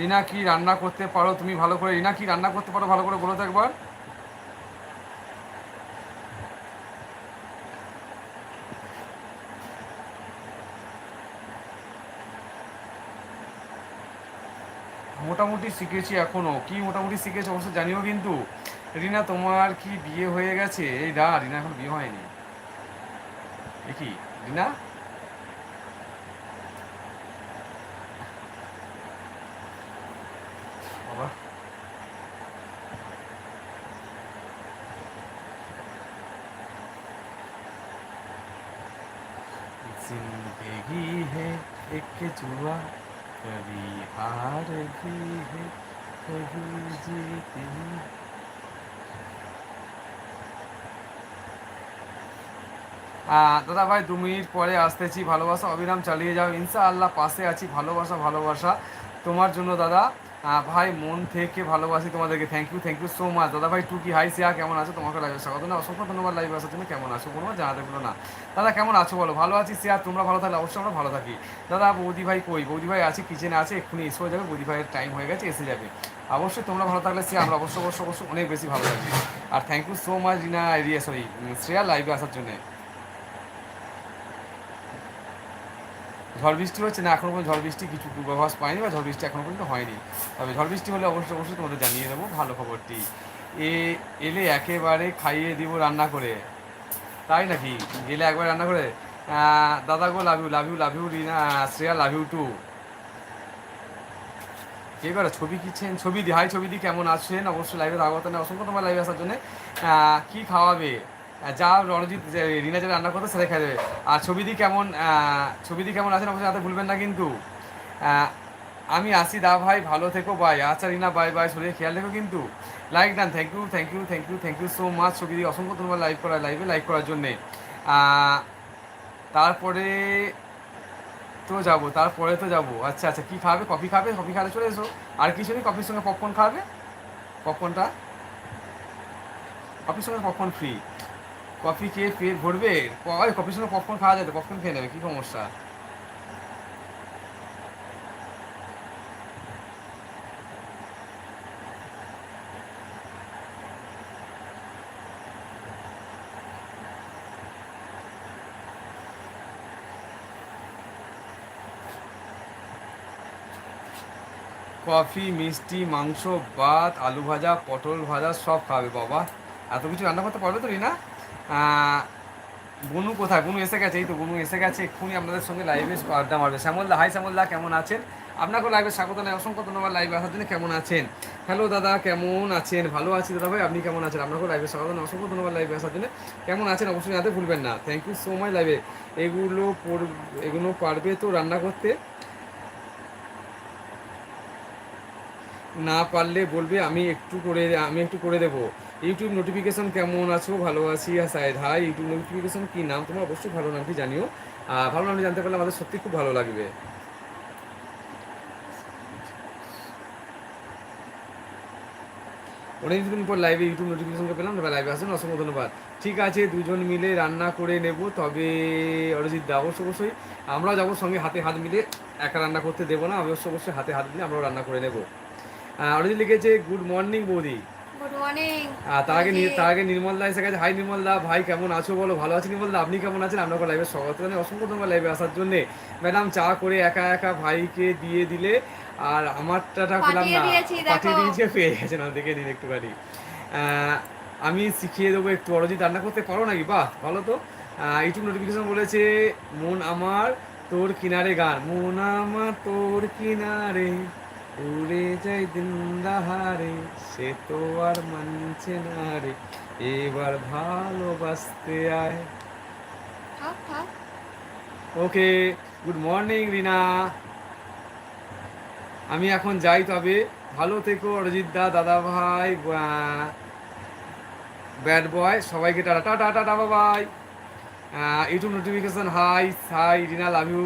রিনা কি রান্না করতে পারো? তুমি ভালো করে, রিনা কি রান্না করতে পারো? ভালো করে বলো তো একবার। মোটামুটি শিখেছি এখনও। কি মোটামুটি শিখেছি অবশ্য জানিও কিন্তু। রিনা, তোমার কি বিয়ে হয়ে গেছে? এই না, রিনা এখন বিয়ে হয়নি। এ রিনা বাবা जिंदगी है एक जुआ कभी हार भी है कभी जीत भी আহ, দাদা ভাই দু মিনিট পরে আসতেছি ভালোবাসা অবিরাম চালিয়ে যাও ইনশা আল্লাহ পাশে আছি ভালোবাসা ভালোবাসা তোমার জন্য দাদা আহ, ভাই, মন থেকে ভালোবাসি তোমাদেরকে। Thank you thank you so much দাদা ভাই, টুকি হাই সিয়া কেমন আছো? তোমাকে লাইভে স্বাগত। না, অসংখ্য ধন্যবাদ লাইভে আসার জন্য। কেমন আছো কোনো জানাতে বলো না। দাদা, কেমন আছো বলো? ভালো আছি সিয়া তোমরা ভালো থাকলে অবশ্যই আমরা ভালো থাকি। দাদা, বৌদি ভাই কই? বৌদি ভাই আছে কিচেনে আছে, এক্ষুনি এসে যাবে। বৌদি ভাইয়ের টাইম হয়ে গেছে, এসে যাবে। অবশ্যই তোমরা ভালো থাকলে সে আমরা অবশ্যই অবশ্যই অবশ্যই অনেক বেশি ভালো থাকবে আর thank you so much Rina area sorry Shreya লাইভে আসার জন্য। ঝড় বৃষ্টি হচ্ছে, না, এখনও পর্যন্ত ঝড় বৃষ্টি কিছু পূর্বাভাস পায়নি বা ঝড় বৃষ্টি এখনও পর্যন্ত হয়নি। তবে ঝড় বৃষ্টি হলে অবশ্যই অবশ্যই তোমাদের জানিয়ে দেবো ভালো খবরটি। এ, এলে একেবারে খাইয়ে দিব রান্না করে। তাই নাকি? গেলে একবার রান্না করে। দাদা গো love you love you love you Rina, Shreya love you too করে ছবি কিচ্ছেন? ছবি দি, হাই ছবি দি, কেমন আছেন? অবশ্যই লাইভে থাকব না অসংখ্য তোমার লাইভে আসার জন্য কি খাওয়াবে? যা রণজিৎ রিনা যে রান্না করতো সেটা খেয়ে দেবে। আর ছবি দি কেমন আহ, ছবি দি কেমন আছেন অবশ্যই যাতে ভুলবেন না কিন্তু আমি আসি দা ভাই ভালো থেকো বাই আচ্ছা রিনা বাই বাই শরীরে খেয়াল রেখো কিন্তু। Like done thank you thank you thank you thank you so much ছবি দি অসংখ্য ধন্যবাদ লাইভ করা লাইভে লাইক করার জন্যে। তারপরে তো যাব তারপরে তো যাব। আচ্ছা আচ্ছা কী খাবে? কফি খাবে? কফি খাবে চলে এসো। আর কিছু নেই কফির সঙ্গে পপকর্ন খাবে? পপকর্নটা কফির সঙ্গে পপকর্ন ফ্রি কফি খেয়ে পেট ভরবে ওই কফির সঙ্গে পপকর্ন খাওয়া যেত পপকর্ন খেয়ে নেবে কী সমস্যা? কফি মিষ্টি মাংস ভাত আলু ভাজা পটল ভাজা সব খাবে বাবা। এত কিছু রান্না করতে পারবে তো আহ, বুনু কোথায়? বুনু এসে গেছে, এই তো বনু এসে গেছে, এক্ষুনি আপনাদের সঙ্গে লাইভে আড্ডা মারবে। শ্যামলদা হাই শ্যামলদা, কেমন আছেন? আপনাকেও লাইভে স্বাগত নয় অসংখ্য ধন্যবাদ লাইভে আসার জন্য। কেমন আছেন? হ্যালো দাদা, কেমন আছেন? ভালো আছি, দাদা ভাই, আপনি কেমন আছেন? আপনাকেও লাইভে স্বাগত নয় অসংখ্য ধন্যবাদ লাইভে আসার জন্য। কেমন আছেন? অবশ্যই জানাতে ভুলবেন না। থ্যাংক ইউ সো মাচ লাইভে এগুলো এগুলো পারবে তো রান্না করতে? না পারলে বলবে, আমি একটু করে আমি একটু করে দেবো। ইউটিউব নোটিফিকেশন কেমন আছো? ভালো আছি সাইড হাই ইউটিউব নোটিফিকেশন কি নাম? তোমার অবশ্যই ভালো নামটি জানিও। ভালো নামটি জানতে পারলে আমাদের সত্যি খুব ভালো লাগবে। অনেকদিন পর লাইভে ইউটিউব নোটিফিকেশনটা পেলাম, এবার লাইভে আসুন, অসংখ্য ধন্যবাদ। ঠিক আছে, দুজন মিলে রান্না করে নেব, তবে অরিজিৎ দা অবশ্য অবশ্যই, আমরাও যাব সঙ্গে হাতে হাত মিলে, একা রান্না করতে দেবো না অবশ্য অবশ্যই হাতে হাত মিলে আমরাও রান্না করে নেব। অরিজিৎ লিখেছে গুড মর্নিং বৌদি। গুড মর্নিং তার আগে তার আগে নির্মল দা এসে গেছে। হাই নির্মল দা ভাই কেমন আছো বলো? ভালো আছি নির্মল দা? আপনি কেমন আছেন? আপনাকে লাইভে স্বাগত জানাই। অসংখ্য ধন্যবাদ লাইভে আসার জন্য। ম্যাডাম চা করে একা একা ভাইকে দিয়ে দিলে আর আমারটা পেলাম না। পাঠিয়ে দিয়েছে পেয়ে গেছেন। দেখে নিন একটুখানি। আমি শিখিয়ে দেবো একটু। অরজিৎ রান্না করতে পারো নাকি? বাহ ভালো তো। ইউটিউব নোটিফিকেশন বলেছে মন আমার তোর কিনারে গান। মন আমার তোর কিনারে উড়ে যাই দিন দাহারে সে তো আর মানছে না রে। এবার ভালোবাসতে আয়। Okay good morning Rina. আমি এখন যাই তবে। ভালো থেকো অরিজিৎ দা দাদা ভাই ব্যাড বয় সবাইকে tata tata tata Babai YouTube notification hi hi Rina love you